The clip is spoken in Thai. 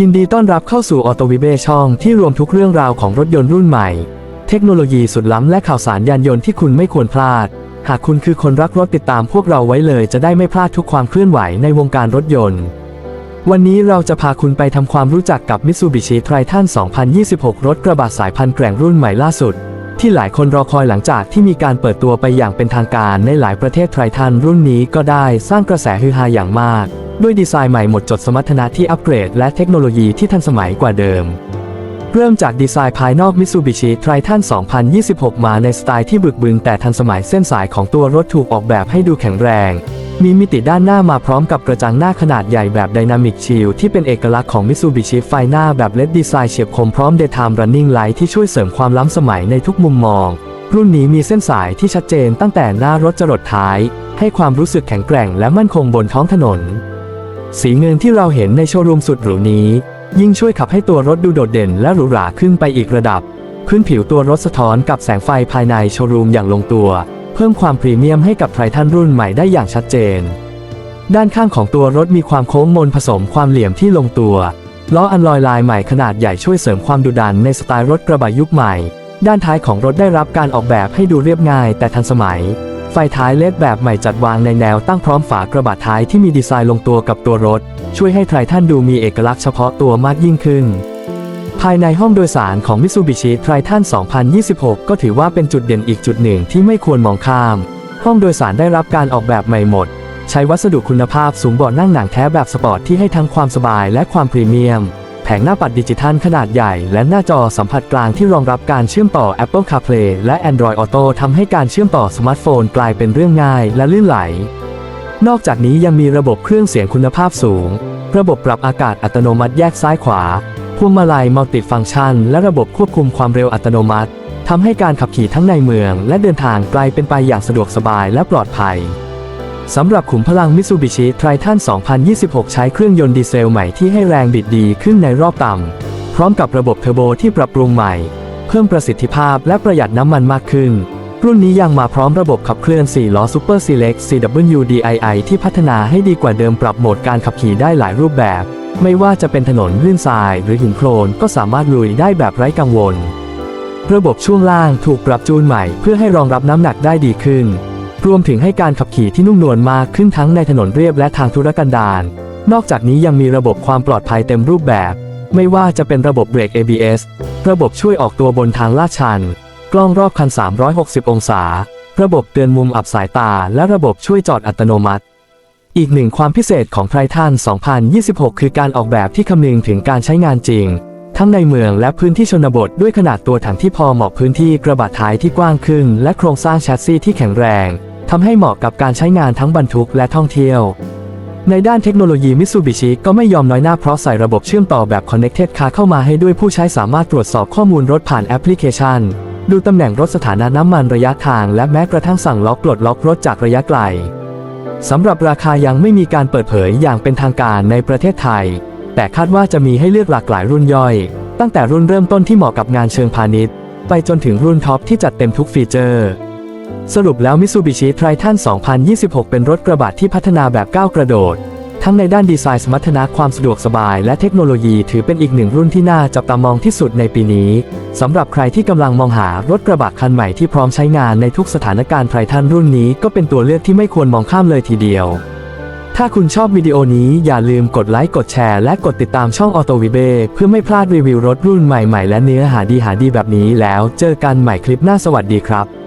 ยินดีต้อนรับเข้าสู่ออโตวิเบช่องที่รวมทุกเรื่องราวของรถยนต์รุ่นใหม่ เทคโนโลยีสุดล้ำและข่าวสารยานยนต์ที่คุณไม่ควรพลาด หากคุณคือคนรักรถติดตามพวกเราไว้เลยจะได้ไม่พลาดทุกความเคลื่อนไหวในวงการรถยนต์ วันนี้เราจะพาคุณไปทำความรู้จักกับ Mitsubishi Triton 2026 รถกระบะสายพันธุ์แกร่งรุ่นใหม่ล่าสุด ที่หลายคนรอคอยหลังจากที่มีการเปิดตัวไปอย่างเป็นทางการในหลายประเทศไททันรุ่นนี้ก็ได้สร้างกระแสฮือฮาอย่างมาก ด้วยดีไซน์ใหม่หมดจดสมรรถนะที่อัปเกรด และเทคโนโลยีที่ทันสมัยกว่าเดิม เริ่มจากดีไซน์ภายนอก Mitsubishi Triton 2026 มาในสไตล์ที่บึกบึนแต่ทันสมัยเส้นสายของตัวรถถูกออกแบบให้ดูแข็งแรง มีมิติด้านหน้ามาพร้อมกับกระจังหน้าขนาดใหญ่แบบ Dynamic Shield ที่เป็นเอกลักษณ์ของ Mitsubishi ไฟหน้าแบบ LED ดีไซน์เฉียบคมพร้อม Daytime Running Light ที่ช่วยเสริมความล้ำสมัยในทุกมุมมอง รุ่นนี้มีเส้นสายที่ชัดเจนตั้งแต่หน้ารถจรดท้าย ให้ความรู้สึกแข็งแกร่งและมั่นคงบนท้องถนน สีเงินที่เราเห็นในโชว์รูมสุดหรูนี้ ยิ่งช่วยขับให้ตัวรถดูโดดเด่นและหรูหราขึ้นไปอีกระดับ พื้นผิวตัวรถสะท้อนกับแสงไฟภายในโชว์รูมอย่างลงตัว เพิ่มความพรีเมียมให้กับไททันรุ่นใหม่ได้อย่างชัดเจน ด้านข้างของตัวรถมีความโค้งมนผสมความเหลี่ยมที่ลงตัวล้ออันลอยลายใหม่ขนาดใหญ่ช่วยเสริมความดุดันในสไตล์รถกระบะยุคใหม่ ด้านท้ายของรถได้รับการออกแบบให้ดูเรียบง่ายแต่ทันสมัย ไฟท้ายเลดแบบใหม่จัดวางในแนวตั้งพร้อมฝากระบะท้ายที่มีดีไซน์ลงตัวกับตัวรถ ช่วยให้ไททันดูมีเอกลักษณ์เฉพาะตัวมากยิ่งขึ้น ภายในห้องโดยสารของ Mitsubishi Triton 2026 ก็ถือว่าเป็นจุดเด่นอีกจุดหนึ่งที่ไม่ควรมองข้าม ห้องโดยสารได้รับการออกแบบใหม่หมด ใช้วัสดุคุณภาพสูงเบาะนั่งหนังแท้แบบสปอร์ตที่ให้ทั้งความสบายและความพรีเมียม แผงหน้าปัดดิจิทัลขนาดใหญ่ และหน้าจอสัมผัสกลางที่รองรับการเชื่อมต่อ Apple CarPlay และ Android Auto ทำให้การเชื่อมต่อสมาร์ทโฟนกลายเป็นเรื่องง่ายและลื่นไหล นอกจากนี้ยังมีระบบเครื่องเสียงคุณภาพสูง ระบบปรับอากาศอัตโนมัติแยกซ้ายขวาพวงมาลัยมัลติฟังก์ชัน และระบบควบคุมความเร็วอัตโนมัติทำให้การขับขี่ทั้งในเมือง และเดินทางไกลเป็นไปอย่างสะดวกสบายและปลอดภัย สำหรับขุมพลัง Mitsubishi Triton 2026 ใช้เครื่องยนต์ดีเซลใหม่ที่ให้แรงบิดดีขึ้นในรอบต่ำ พร้อมกับระบบเทอร์โบที่ปรับปรุงใหม่ เพิ่มประสิทธิภาพและประหยัดน้ำมันมากขึ้น รุ่นนี้ยังมาพร้อมระบบขับเคลื่อน 4 ล้อ Super Select CWDII ที่พัฒนาให้ดีกว่าเดิมปรับโหมดการขับขี่ได้หลายรูปแบบ ไม่ว่าจะเป็นถนนลื่นทราย หรือหินโคลนก็สามารถลุยได้แบบไร้กังวล ระบบช่วงล่างถูกปรับจูนใหม่ เพื่อให้รองรับน้ำหนักได้ดีขึ้น รวมถึงให้การขับขี่ที่นุ่มนวลมากขึ้นทั้งในถนนเรียบและทางธุรกันดาร นอกจากนี้ยังมีระบบความปลอดภัยเต็มรูปแบบ ไม่ว่าจะเป็นระบบเบรก ABS ระบบช่วยออกตัวบนทางลาดชัน กล้องรอบคัน 360 องศา ระบบเตือนมุมอับสายตา และระบบช่วยจอดอัตโนมัติ อีกหนึ่งความพิเศษของไททัน 2026 คือการออกแบบที่คำนึงถึงการใช้งานจริง ทั้งในเมืองและพื้นที่ชนบทด้วยขนาดตัวถังที่พอเหมาะพื้นที่กระบะท้ายที่กว้างขึ้น และโครงสร้างแชสซีที่แข็งแรง ทำให้เหมาะกับการใช้งานทั้งบรรทุกและท่องเที่ยว ในด้านเทคโนโลยีมิ t ซูบิชิก็ไม่ยอมน้อยหน้าเพราะใส่ระบบเชื่อมต่อแบบ Connected Car เข้ามาให้ด้วยผู้ใช้สามารถตรวจสอบข้อมูลรถผ่านแอปพลิเคชัน ดูตำแหน่งรถสถานะน้ำมันระยะทาง และแม้กระทั่งสั่งล็อกปลดล็อกรถจากระยะไกลสำหรับราคายังไม่มีการเปิดเผยอย่างเป็นทางการในประเทศไทย แต่คาดว่าจะมีให้เลือกหลากหลายรุ่นย่อย ตั้งแต่รุ่นเริ่มต้นที่เหมาะกับงานเชิงพาณิชย์ ไปจนถึงรุ่นท็อปที่จัดเต็มทุกฟีเจอร์ สรุปแล้ว Mitsubishi Triton 2026 เป็นรถกระบะที่พัฒนาแบบก้าวกระโดด ทั้งในด้านดีไซน์สมรรถนะความสะดวกสบาย และเทคโนโลยีถือเป็นอีกหนึ่งรุ่นที่น่าจับตามองที่สุดในปีนี้สำหรับใครที่กำลังมองหารถกระบะคันใหม่ที่พร้อมใช้งานในทุกสถานการณ์ไททันรุ่นนี้ก็เป็นตัวเลือกที่ไม่ควรมองข้ามเลยทีเดียว ถ้าคุณชอบวิดีโอนี้อย่าลืมกดไลค์กดแชร์และกดติดตามช่อง Auto v i b e เพื่อไม่พลาดรีวิวรถรุ่นใหม่ๆ และเนื้อหาดีหาดีแบบนี้แล้ว เจอกันใหม่คลิปหน้าสวัสดีครับ